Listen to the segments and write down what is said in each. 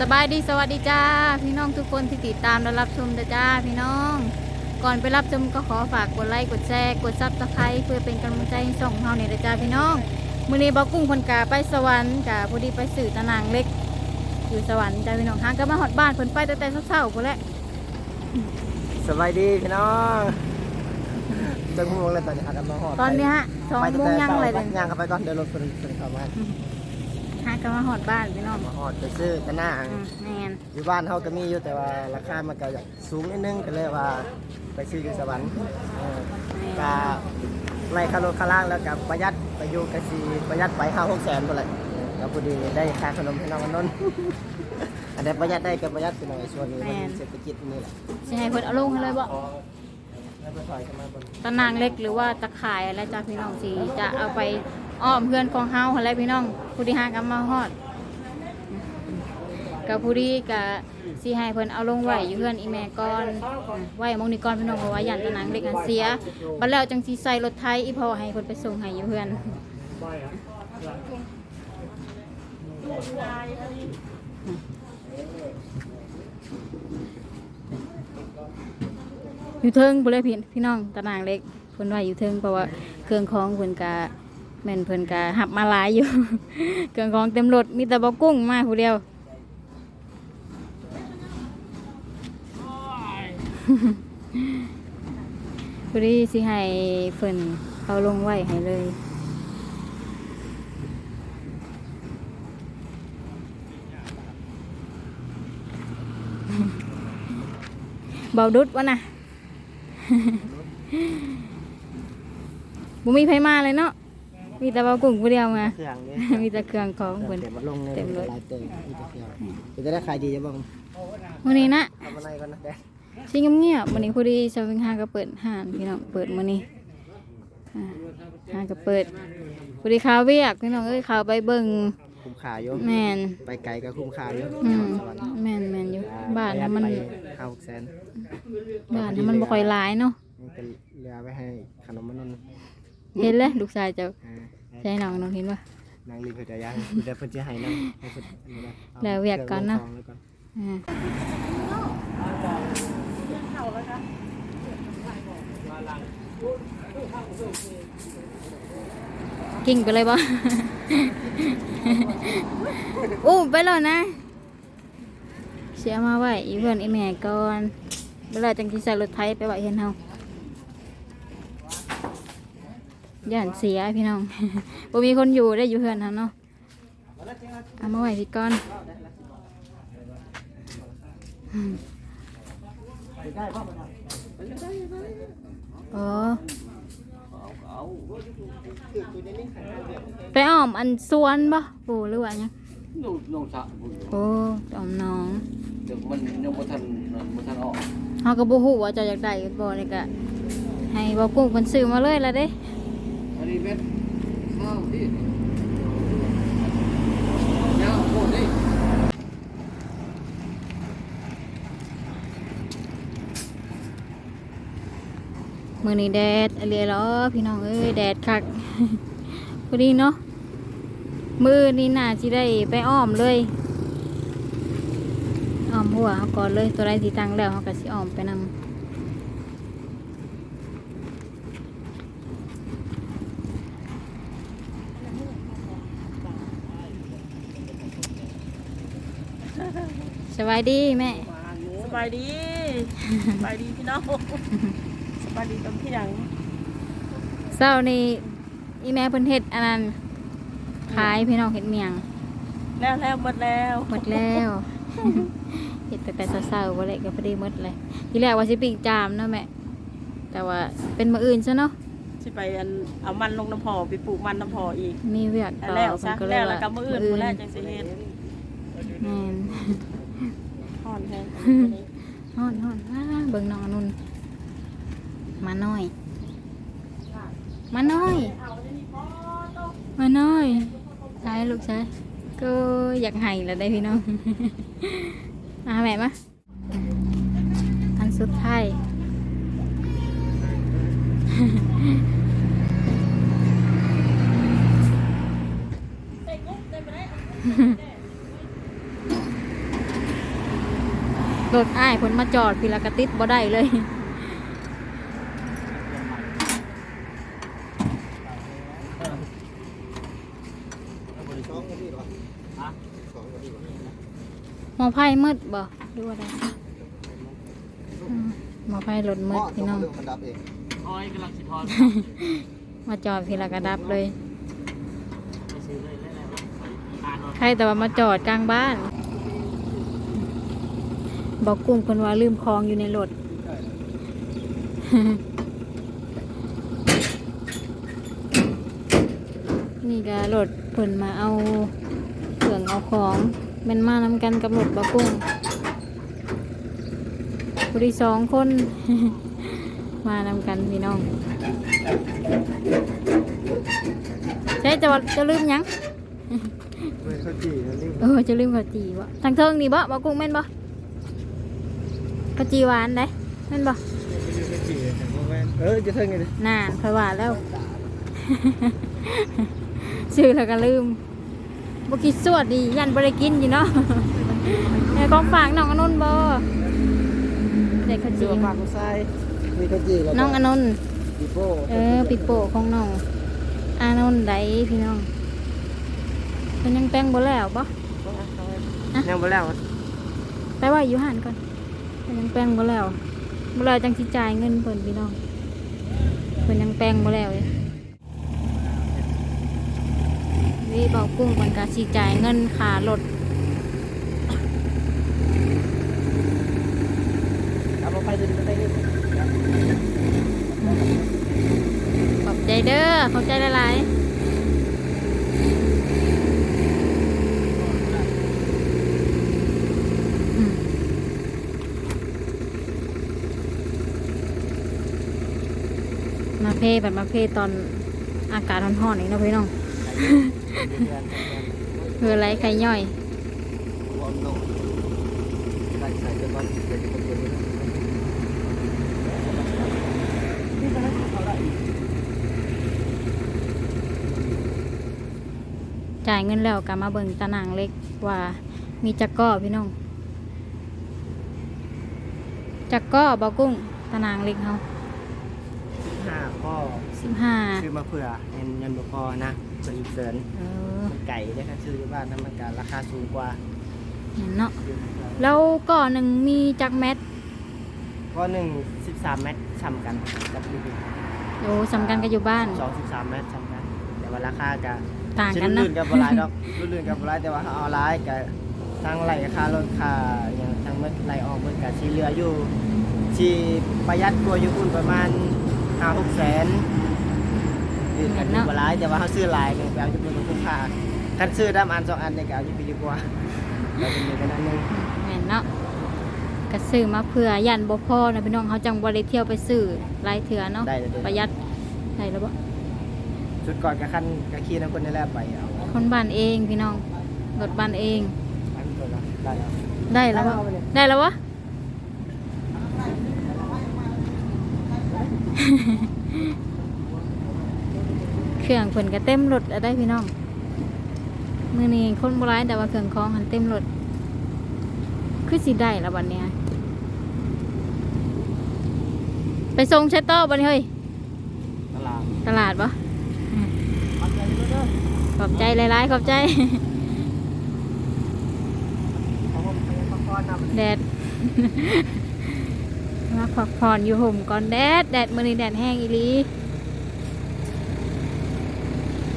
สบายดีสวัสดีจ้า พี่น้องทุกคนที่ติดตามและรับชมนะจ้าพี่น้อง ก่อนไปรับชมก็ขอฝากกดไลค์กดแชร์กดซับสไครต์เพื่อเป็นกำลังใจให้ส่องเฮาเนี่ยนะจ้าพี่น้องมื้อนี้บ่าวกุ้งคนกาไปสวรรค์กาพอดีไปสื่อตะนางเล็ก อยู่สวรรค์จ้าพี่น้องหางก็มาฮอดบ้านเพิ่นไปตั้งแต่เช้าๆพุ่นแหละสบายดีพี่น้องจังหวงเลยตอนนี้อากันมาหอดตอนนี้ฮะสองโมงยังเลยเลเลยย่างเข้าไปก่อนเดี๋ยวรถเป็นเป็นเข้ามา หางก็มาฮอดบ้านพี่น้องมาหอดไปซื้อกันหน้าอืมแม่นอยู่บ้านเขาก็มีอยู่แต่ว่าราคามันก็สูงนิดนึงก็เลยว่าไปซื้ออยู่สวรรค์เออก็ไล่คารถคาร่างแล้วกับประหยัดไปอยู่กสีประหยัดไปห้าหกแสนก็เลยแล้วพอดีได้ค่าขนมให้น้องอนนท์อันนี้ประหยัดได้กับประหยัดไปหน่อยส่วนนี้มันเศรษฐกิจนี่แหละสิให้เพิ่นเอาลงให้เลยบ่แล้วก็ถอยกันมาบนตะนางเล็กหรือว่าตะข่ายอะไรจ้าพี่น้องสิจะเอาไป อ้อมเพื่อนของเฮาอะไรพี่น้องผู้ที่หากันมาฮอดกับผู้ที่กะสิให้เพิ่นเอาลงไหวอยู่เพื่อนอีแม่ก่อนไหวมองนี้ก่อนพี่น้องเพราะว่ายันตะนางเล็กอันเสียบัดแล้วจังสิใส่รถไถอีพอให้เพิ่นไปส่งให้อยู่เพื่อนอยู่เทิงบ่เลยพี่พี่น้องตะนางเล็กเพิ่นไว้อยู่เทิงเพราะว่าเครื่องของเพิ่นกะ แม่นเพิ่นกะหับมาหลายอยู่ เครื่องของเต็มรถมีแต่บ่กุ้งมาผู้เดียวพอดีสิให้เพิ่นเอาลงไว้ให้เลยเบาดุดวะนะบุมีไผมาเลยเนาะ มีแต่เบากุ้งผู้เดียวมา เครื่องนี้มีแต่เครื่องของเพิ่น เต็มมาลงเลยเต็มรถลายเต็มมีแต่เครื่องจะได้ขายดีจะบ้างมื้อนี้นะทำอะไรกันนะแดสิเงียบๆมื้อนี้พอดีชาววิงหาก็เปิดห้านพี่น้องเปิดมื้อนี้อ่าห้านก็เปิดพอดีข่าวเวียกพี่น้องเอ้ยข่าวไปเบิ่งคุ้มค่าอยู่แม่นไปไกลก็คุ้มค่าอยู่อืมสวรรค์แม่นแม่นอยู่บ้านถ้ามันไปห้าหกแสนบ้านถ้ามันบ่ค่อยหลายเนาะมันก็เหลือไว้ให้ขนมมันนั่น เห็นเลยลูกชายเจ้าอ่าใช่น้องน้องเห็นปะนางรีเพื่อจะย่างเดี๋ยวเพิ่นจะให้น้ำให้เพิ่นอันนี้นะอาแล้วเวียกก่อนเนาะครื่องลงของไว้ก่อนอ่ากิ่งไปเลยบ่อู้ไปแล้วนะ เสียมาไว้อีเพื่อนอีแม่ก่อนเวลาจังที่ใส่รถไถไปไว้เห็นเฮา ย่านเสียพี่น้อง บ่มีคนอยู่ได้อยู่เพื่อนเฮาเนาะเอามาไว้พี่ก่อนอ๋อไปอ้อมอันสวนปะปูหรือว่าไงน้องน้องสะบุญโอ้อ้อมน้องเดี๋ยวมันยังบ่ทันบ่ทันออกเฮาก็บ่ฮู้ว่าเจะอยากได้บ่นี่ก็ให้บ่กุ้งเพิ่นซื้อมาเลยละเด้อันนี้ เป็นข้าวที่ยาวโคตรนี่มื้อนี้แดดอะเลียเหรอพี่น้องเอ้ยแดดคักพอดีเนาะมือนี้น่าสิได้ไปอ้อมเลยอ้อมหัวเฮาก่อนเลยตัวใดที่ตั้งแล้วเฮาก็สิอ้อมไปนำ สบายดีแม่ สบายดี สบายดีพี่น้องสบายดีตอนเที่ยงเศร้านี่อีแม่เพิ่นเฮ็ดอันนั้นขายพี่น้องเฮ็ดเมียง แล้วแล้วหมดแล้วหมดแล้วเฮ็ดแต่แต่เศร้าๆบ่เลยก็พอดีหมดเลย ทีแรกว่าสิปิ้งจามเนาะแม่ แต่ว่าเป็นมื้ออื่นซะเนาะสิไปอันเอามันลงน้ำพอไปปลูกมันน้ำพออีก มีเวียกต่อแล้วเพิ่ซะนก็เลยแล้วว่าแล้วก็มื้ออื่นมื้อแรกจังสิเฮ็ด แม่นฮ้อนแฮงฮ้อนฮ้อนอ้าเบิ่งน้องอนุนมาน้อย มาน้อย มาน้อยใช่ลูกใช่ก็อยากให้แล้วได้พี่น้องมาแม่มาอันสุดท้ายายเพิ่นมาจอดพี่ละกระติดบ่ได้เลยสองคนนี้หรอฮะสองคนนี้หรอหมอไพ่มืดบ่ดูว่าได้อืมหมอไพ่รถมืดพี่น้องเรื่องมันดับเองทอยกำลังสิทอนมาจอดพี่ละกระดับเลยไปซื้อเลยเลยเลยอ่านรถใครแต่ว่ามาจอดกลางบ้าน บอกกุ้งคนว่าลืมคองอยู่ในรถนี่ก็รถเพิ่นมาเอาเครื่องเอาของแมันมานำกันกับรถบอกกุ้งผู้ที่สองคน มานำกันพี่น้องใช่จะว่าจะลืมหยังเฮ้ยเขาจีนะนี่เออจะลืมข้าวจีวะทางเทิงนี่บ่บ่กุ้งแม่นบ่ ข้าวจีหวานได้แม่นบ่เขาจีแต่ว่าแม่นเออจะเท่าไงดิน่าค่อยว่าแล้วชื่อแล้วก็ลืมบ่คิดสวดดียันบ่ได้กินอยู่เนาะแม่ของฝากน้องอนนท์บ่ได้ข้าวเสืจีอปากของทรายมีเขาจีแล้วน้องอนนท์ปีโป้เออปิโป้ของน้องอานนท์ได้พี่น้องเพิ่นยังแต่งบ่แล้วบ่ยังไม่แล้วไปว่าอยู่หันก่อนเพิ่น ยังแปลงบ่แล้วบ่แล้วจังสิจ่ายเงินเพิ่นพี่น้องเพิ่นยังแปลงบ่แล้วเลยนี่บอกกุ้งเพิ่นก็สิจ่ายเงินค่ารถเอาไปดูดิไปดูขอบใจเด้อขอบใจหลายๆอืมมา เพแบบมาเพตอนอากาศร้อนๆนี่เนาะพี่น้องเพื่ออะไรไข่ย่อยจ่ายเงินแล้วก็มาเบิ่งตะนังเล็กว่ามีจักก้อพี่น้องจักก้อบ่กุ้งตะนังเล็กเฮา ห้าข้อสิบห้าซื้อมาเผื่อเงินเงินบุพอนะส่วนอีกเสริญเออมันไก่ได้ค่ะซื้อที่บ้านนั้นมันการราคาสูงกว่าเห็นเนาะแล้วก้อหนึ่งมีจักแมทก็หนึ่งสิบสามเมตรช้ำกันกับลูกโอ้สำคัญกันอยู่บ้าน สองสิบสามเมตรช้ำกัน แต่ว่าราคาก็ต่างกันเนาะ รุ่นๆกับบหลายดอกรุ่นๆกับบหลายแต่ว่าเขาเอาหลายกับทั้งไหลค่ารถค่าอย่างทั้งเม็ดไหลออกเพิ่นกับชีเหลืออยู่ที่ประหยัดกว่าอยู่อุ่นประมาณ ห้าหกแสนอื่นกันอยู่บ่หลายแต่ว่าเขาซื้อหลายหนึ่งแปลว่าจะเป็นคุ้มค่าคันซื้อดำอันสองอันในกเอาอยู่ปีดีกว่าแล้วเป็นอยู่กันนั้นหนึงแม่นเนาะก็ซื้อมาเพื่อยันบ่พอนะพี่น้องเขาจังบ่ได้เที่ยวไปซื้อหลายเถื่อเนาะได้เลยเด้อประหยัดได้แล้วบ่ชุดก่อนกับคันกับขี่น้ำคนนี่แหละไปเอาคนบ้านเองพี่น้องรถบ้านเองอันตัวละได้แล้วได้แล้ววะได้แล้ววะ เครื่องเพิ่นก็เต็มรถแล้วได้พี่น้องมือนี้คนโบราณแต่ว่าเครื่องของหันเต็มรถคือสิได้แล้ววันเนี้ยไปส่งเชตเตอร์บันนี้เฮ้ยตลาดตลาดปะเอาใจเด้อขอบใจหลายๆขอบใจเอาผมไปพักผ่อนนำแดด มาพักผ่อนอยู่ห่มก่อนแดด แดดมือนี้แดดแห้งอีหลี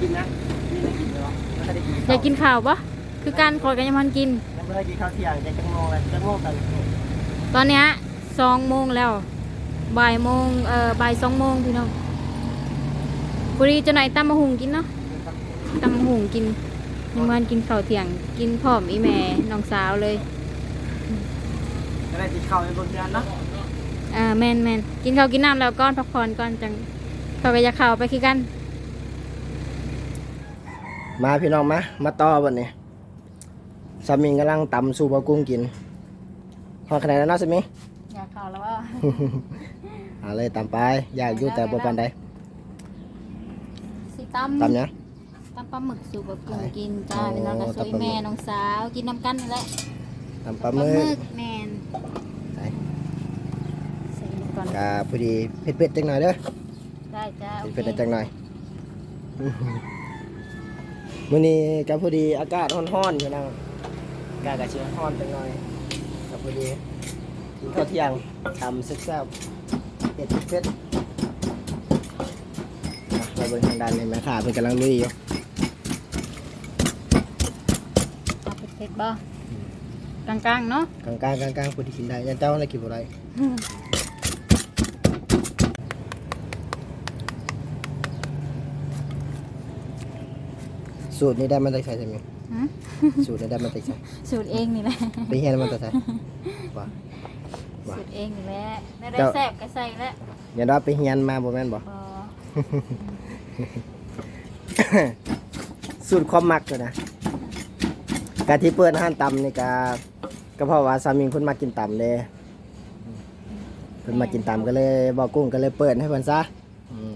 กินนะกินได้กินเลยวะไม่ได้กินอยากกินข้าวปะคือการขอกันยังพันกิน ยังไม่ได้กินข้าวเที่ยงจะจังโมงเลยจังโมงกันตอนเนี้ยสองโมงแล้ว บ่ายโมงเอ่อบ่ายสองโมงพี่น้องพอดีเจะไหนอยตำมะหุงกินเนาะตำมะหุงกินยังวันกินข้าวเที่ยง กินพร้อมอีแม่น้องสาวเลย จะได้กินข้าวในบนเรือนเนาะ อ่าแมนแมนกินข้าวกินน้ำแล้วก้อนพักผ่อนก่อนจังเขาก็อยากเข้าไปคือกัน มาพี่น้องมา มาต่อบันนี้สามิงกำลังตำสูบะกุ้งกินพอขนาดนั้นเนาะสามิงอยากเข้าแล้วว่าเอาเลยตำไป อยากอยู่แต่บ่ปานใดสิตำตำเนี้ยตำปลาหมึกสูบกุ้งกินจ้าอ๋อเป็นน้องกระซวยตำปลาหมึกแม่น้องสาว กินน้ำกันนี่แหละตำปลาหมึกแมน ก่อนกาพอดีเผ็ดๆจังหน่อยเด้อได้จ้าโอเคเผ็ดๆจังหน่อยมื้อนี้ก็พอดีอากาศร้อนๆอยู่นะอากาศก็สิร้อนจังหน่อยก็พอดีกินข้าวเที่ยงทำแซ่บๆเผ็ดเผ็ดๆอะเราเบิ่งทางด้านนี้แม่ค้าเพิ่นกำลังลุยอยู่เอาเผ็ดๆบ่กลางๆเนาะ กลางๆกลางๆพอดีกินได้ยันเจ้าอะไรกินบ่ได้ สูตรนี้ได้มาจากไสใช่ไหมหืมสูตรนี้ได้มาจากไสสูตรเองนี่แหละไปเฮียนมาจากไสว่าว่ะสูตรเองนี่แหละได้ได้เจ้าแซ่บก็ใส่แล้วอย่าดอไปเฮียนมาบ่แม่นบ่พอสูตรความมักเลยนะกะที่เปิดห้านตำนี่กะก็เพราะว่าสามีเพิ่นมากินตำเด้เพิ่นมากินตำก็เลยบอกกุ้งก็เลยเปิดให้เพิ่นซะอืม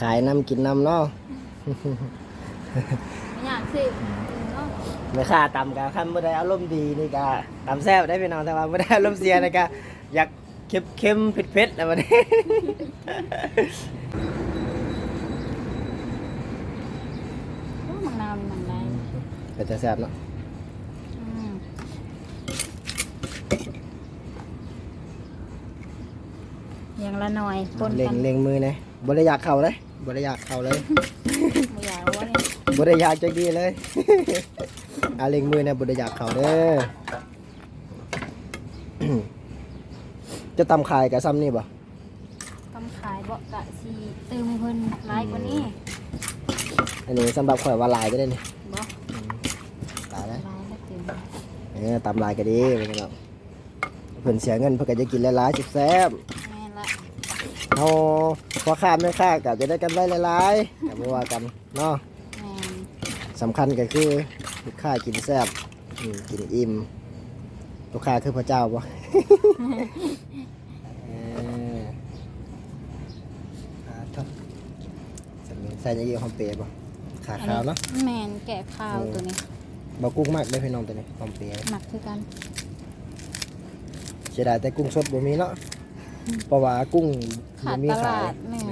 ขายน้ำกินน้ำเนาะไม่ อยากสิเนาะไม่ค่าตำกะคันบ่ได้อารมณ์ดีนี่กะตำแซ่บได้พี่น้องแต่ว่าบ่ได้อารมณ์เสียนะกะอยากเค็มเค็มๆเผ็ดๆแล้วบัดนี้โอ้มะนาวนี่มันได้ก็จะแซ่บเนาะอืมอย่างละหน่อยปนเล็กังนเล็งมือนะบ่ได้อยากเข้าเลยบ่ได้อยากเข้าเลยไม่อยากรู้ว่าเนี่ย บ่ได้อยากจักดีเลย อาเล็งมือนะบ่ได้อยากเข้าเด้อ จะตำขายกับซ้ำนี่บ่ทำขายเบาะกะสีตืมเพิ่นหลายกว่านี้อันนี้สำหรับข่อยว่าหลายก็ได้นี่บ่หลายแล้วหลายแล้วตืมเออตำหลายก็ดีเพิ่นเนาะเพิ่นเสียเงินเพิ่นก็จะกินหลายๆแซ่บแม่นละๆเฮาพอค้าแม่ค้าก็จะได้กันได้หลายๆก็บ่ว่ากันเนาะแม่น สำคัญก็คือลูกค้ากินแซ่บอืมกินอิ่มลูกค้าคือพระเจ้าบ่ เอออ่าครับสำเนียงใส่ในยี่ห้อมเปย์บ่ขาขาวเนาะ แม่นแกะข้าวตัวนี้บ่กุ้งมากได้อพี่น้องตัวนี้หอมเปย์หมักคือกันเสียดายแต่กุ้งสดบ่มีเนาะเพราะว่ากุ้งขาบ่ดมีตขาลายดแม่นแม่น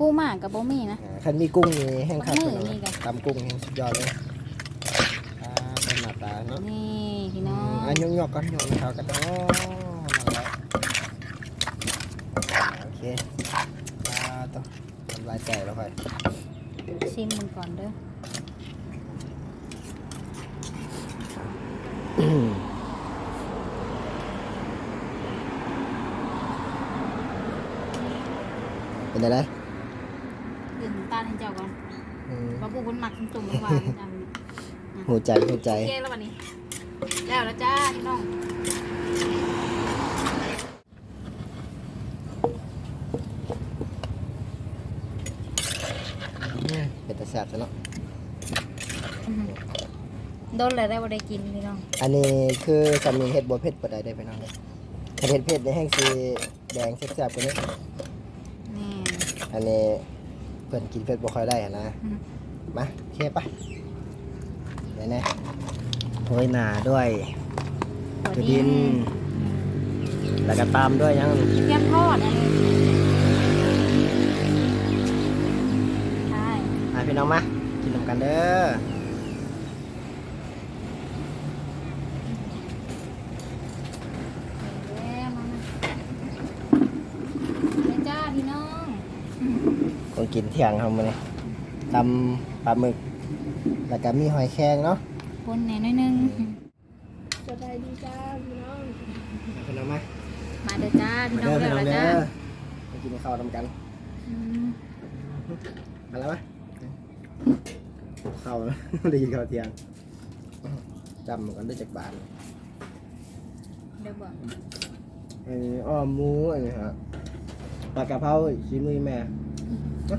ปูหมากกับบ่มีนะ อ่าคันมีกุ้งนี่แห้งคักมื้อเนาะนี่ก็ ตำกุ้งแห้งสุดยอดเลยอ่าเป็นหน้าตาเนาะนี่พี่น้องอันยงยอกๆกันยกให้เขากันเนาะนั่นแหละอ่าโอเคอ่าต้องทำลายแตกแล้วค่อยชิมมันก่อนเด้อเป็นอะไร ดื่มน้ำตาลให้เจ้าก่อน อืม บ่ปูคนหมักจุ่มๆหวานๆจัง หัว ใจหัวใจโอเคแล้ววันนี้ แล้วแล้วจ้าพี่น้องเป็นตะแสบซะเนาะโดนเลยได้บ่ได้กินพี่น้อง อันนี้คือสามีเฮ็ดบัวเผ็ดบ่ได้ได้ไปน้องเลยถ้าเฮ็ดเผ็ดได้แห้งสีแดงแซ่บๆกว่านี้นี่อันนี้เพิ่นกินเผ็ดบ่ค่อยได้อะนะอืมมาโอเคปะ เดี๋ยวนะโรยหน้าด้วยตัวตัวดิน แล้วก็ตามด้วยยังแก้มทอดอันนี้ใช่อะพี่น้องมากินนำกันเด้อแล้วมามาเลยจ้าพี่น้องคนกินเที่ยงครับมื้อนี้ตำปลาหมึก แล้วก็มีหอยแครงเนาะคนแหน่น้อยหนึง สบายดีจ้าพี่น้องพี่น้องมามาเด้อจ้าพี่มาน้องเด้อเด้อพี่น้องแล้วเด้จ้าอมากินข้าวนำกันอืมมาแล้วไหมข้าว ได้กินข้าวเที่ยงจำกันได้จากบ้านเดี๋ยวบอกอันนี้อ้อมหมูอันนี้ฮะปลากระเพราชิ้นมือแม่มา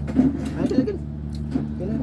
เอากินกินกินเล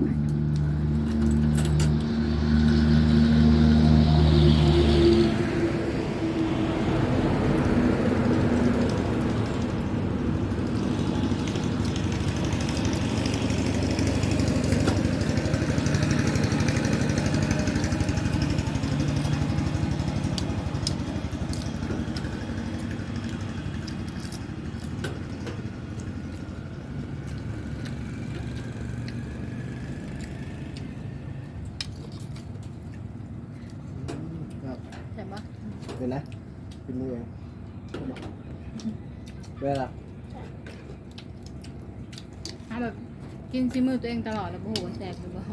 เวลาเอาแบบกินซีมือตัวเองตลอดแล้วโอ้โหแสบหรือเปล่า ฮ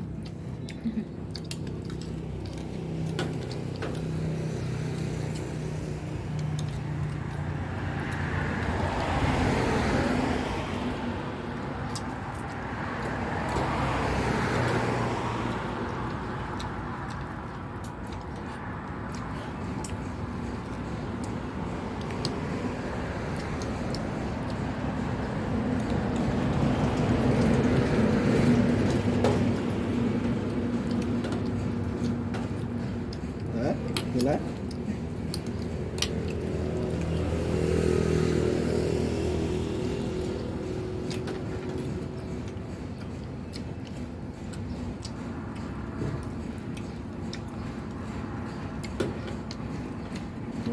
ะกินนะ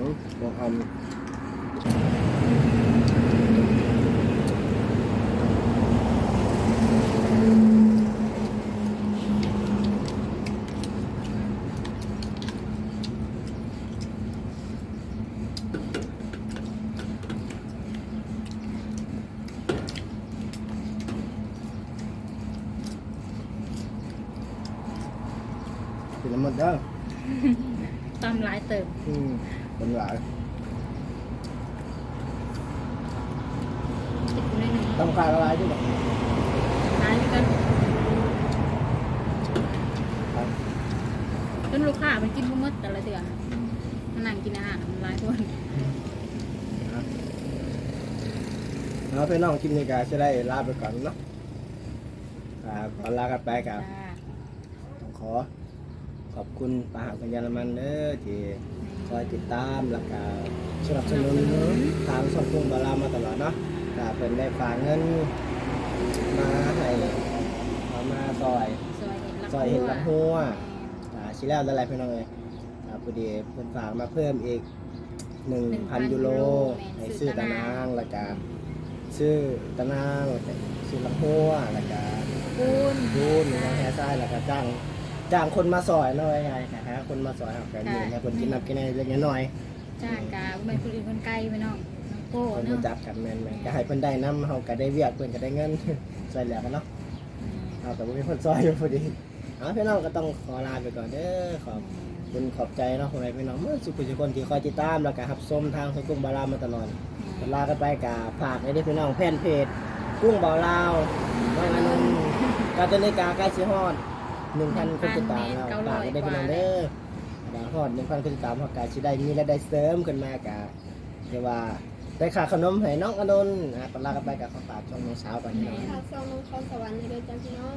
อืมลองทำ กินน้ำมันเด้อ ตำหลายเติม อืมเป็นหลาย ติดอยู่ในหนึ่ง ต้องการอะไรด้วยแบบหลายกันครับจนลูกค้ามันกินบ่หมดแต่ละเดือนมันนั่งกินอาหารมันหลายคนแล้วพี่น้องคลิปนี้ก็จะได้ลาไปก่อนเนาะอ่าก่อนลากันไปกับจ้าต้องขอขอบคุณปาหาปัญญาละมันเด้อที่คอยติดตามแล้วก็สนับสนุนทางช่องกุ้งบารามาตลอดเนาะ ก็เป็นได้ฝากเงินมาให้เอามาซอย ซอยเห็นลักซอยเห็นลักหัวแม่อ่าชิแล้วได้ไรพี่น้องเลยอ่าพอดีเพิ่นฝากมาเพิ่มอีกหนึ่งพันยูโร ให้ซื้อตะนางแล้วก็ซื้อตะนางแล้วก็ซื้อลำหัวแล้วก็ปูนยูนหรือว่าแฮร์ไซด์แล้วก็จ้างจ้างคนมาซอยหน่อยไงนะฮะคนมาซอยเอากันอยู่ในคนกินน้ำกินอะไรเล็กน้อย จ้างกาบ่เป็นคนอื่นคนไกลไปน้องน้อง โก้คนเนาะรู้จักกันแม่นๆก็ให้เพิ่นได้น้ำเฮาก็ได้เวียกเพิ่นก็ได้เงิน ใส่แล้วกันเนาะเอาแต่บ่มีคนซอยอยู่พอดีเอาพี่น้องก็ต้องขอลาไปก่อนเด้อขอบคุณขอบใจเนาะคนไหนพี่น้องเมื่อสุขุทุกคนที่คอยติดตามแล้วก็รับชมทางสกุ้งบาลาวมาตลอด ลากันไปกับฝากในที่พี่น้องแฟนเพจกุ้งบาลาววันอนุนกาตนาฬิกาใกล้สิฮอดหนึ่งพันคนติดตามแล้วฝากในพี่น้องเด้อดาวฮอดหนึ่งพันคนติดตามฮอดกาสิได้มีรายได้เสริมขึ้นมากะเรียกว่า ได้ค่าขนมให้น้องอนุนอะก็ลากันไปกับข้าวปากช่องน้องสาวก่อนพี่น้องข่าวซองน้องเขาสวรรค์เลยจ้าพี่น้อง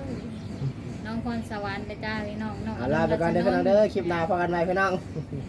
น้องพรสวรรค์เด้อจ้าพี่น้องน้องเอาลาไปก่อนเด้อพี่น้องเด้อคลิปหน้าพบกันใหม่พี่น้องจ